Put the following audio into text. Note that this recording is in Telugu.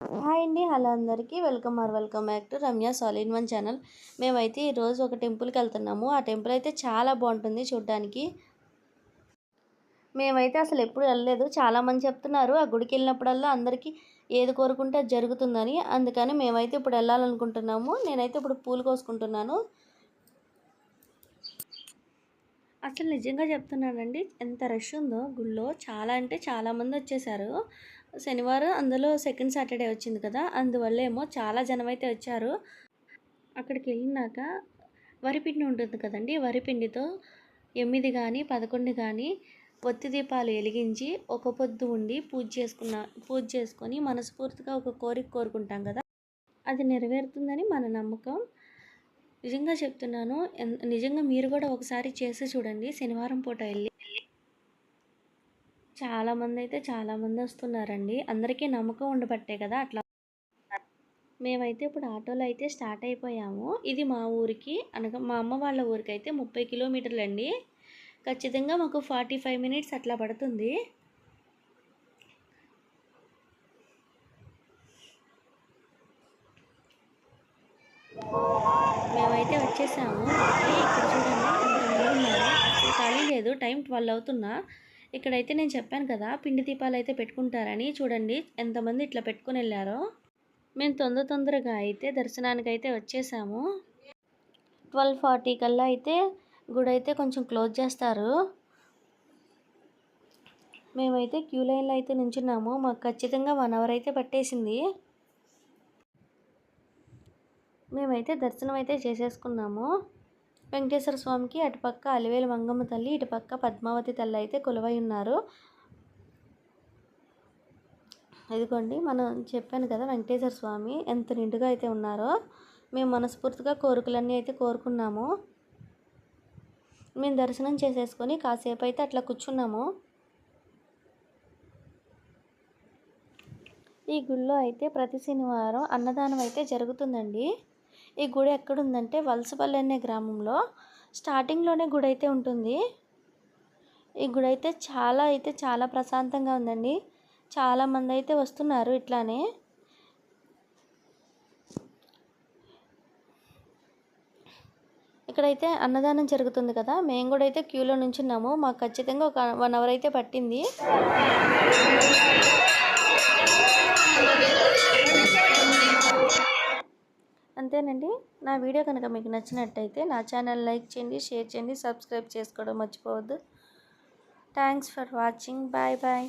హాయ్ అండి హలో అందరికీ. Welcome or welcome back to Ramya సాలిన్ one channel. మేమైతే ఈరోజు ఒక టెంపుల్కి వెళ్తున్నాము. ఆ టెంపుల్ అయితే చాలా బాగుంటుంది చూడ్డానికి. మేమైతే అసలు ఎప్పుడు వెళ్ళలేదు. చాలామంది చెప్తున్నారు ఆ గుడికి వెళ్ళినప్పుడల్లా అందరికీ ఏది కోరుకుంటే అది జరుగుతుందని. అందుకని మేమైతే ఇప్పుడు వెళ్ళాలనుకుంటున్నాము. నేనైతే ఇప్పుడు పూలు కోసుకుంటున్నాను. అసలు నిజంగా చెప్తున్నానండి ఎంత రష్ ఉందో. గుళ్ళో చాలా అంటే చాలామంది వచ్చేసారు. శనివారం అందులో సెకండ్ సాటర్డే వచ్చింది కదా అందువల్ల ఏమో చాలా జనం అయితే వచ్చారు. అక్కడికి వెళ్ళినాక వరిపిండి ఉంటుంది కదండి వరిపిండితో ఎనిమిది కానీ పదకొండు కానీ ఒత్తి దీపాలు వెలిగించి ఒక పొద్దు ఉండి పూజ చేసుకున్న పూజ చేసుకొని మనస్ఫూర్తిగా ఒక కోరిక కోరుకుంటాం కదా అది నెరవేరుతుందని మన నమ్మకం. నిజంగా చెప్తున్నాను నిజంగా మీరు కూడా ఒకసారి చేసి చూడండి శనివారం పూట వెళ్ళి చాలామంది అయితే చాలామంది వస్తున్నారండి అందరికీ నమ్మకం ఉండబట్టే కదా అట్లా. మేమైతే ఇప్పుడు ఆటోలో అయితే స్టార్ట్ అయిపోయాము. ఇది మా ఊరికి అనగా మా అమ్మ వాళ్ళ ఊరికి అయితే ముప్పై కిలోమీటర్లు అండి ఖచ్చితంగా మాకు ఫార్టీ ఫైవ్ మినిట్స్ అట్లా పడుతుంది. మేమైతే వచ్చేసాము. ఇక్కడ చూడండి ఉన్నారు? ఖాళీ లేదు. టైం ట్వెల్వ్ అవుతున్నా ఇక్కడైతే నేను చెప్పాను కదా పిండి దీపాలు అయితే పెట్టుకుంటారని. చూడండి ఎంతమంది ఇట్లా పెట్టుకుని వెళ్ళారో. మేము తొందర తొందరగా అయితే దర్శనానికి అయితే వచ్చేసాము. ట్వెల్వ్ ఫార్టీ కల్లా అయితే గుడి అయితే కొంచెం క్లోజ్ చేస్తారు. మేమైతే క్యూ లైన్లో అయితే నించున్నాము. మాకు ఖచ్చితంగా వన్ అవర్ అయితే పట్టేసింది. మేమైతే దర్శనం అయితే చేసేసుకున్నాము. వెంకటేశ్వర స్వామికి అటుపక్క అలివేలు మంగమ్మ తల్లి ఇటుపక్క పద్మావతి తల్లి అయితే కొలువై ఉన్నారు. ఇదిగోండి మనం చెప్పాను కదా వెంకటేశ్వర స్వామి ఎంత నిండుగా అయితే ఉన్నారో మేము మనస్ఫూర్తిగా కోరికలన్నీ అయితే కోరుకున్నాము. మేము దర్శనం చేసేసుకొని కాసేపు అయితే అట్లా కూర్చున్నాము. ఈ గుళ్ళో అయితే ప్రతి శనివారం అన్నదానం అయితే జరుగుతుందండి. ఈ గుడి ఎక్కడుందంటే వలసపల్లి అనే గ్రామంలో స్టార్టింగ్లోనే గుడి అయితే ఉంటుంది. ఈ గుడి అయితే చాలా అయితే చాలా ప్రశాంతంగా ఉందండి. చాలామంది అయితే వస్తున్నారు ఇట్లానే. ఇక్కడైతే అన్నదానం జరుగుతుంది కదా మేము కూడా అయితే క్యూలో నుంచున్నాము. మాకు ఖచ్చితంగా ఒక వన్ అవర్ అయితే పట్టింది. అంతేనండి. నా వీడియో కనుక మీకు నచ్చినట్టయితే నా ఛానల్ లైక్ చేయండి షేర్ చేయండి సబ్స్క్రైబ్ చేసుకోవడం మర్చిపోవద్దు. Thanks for watching. Bye bye.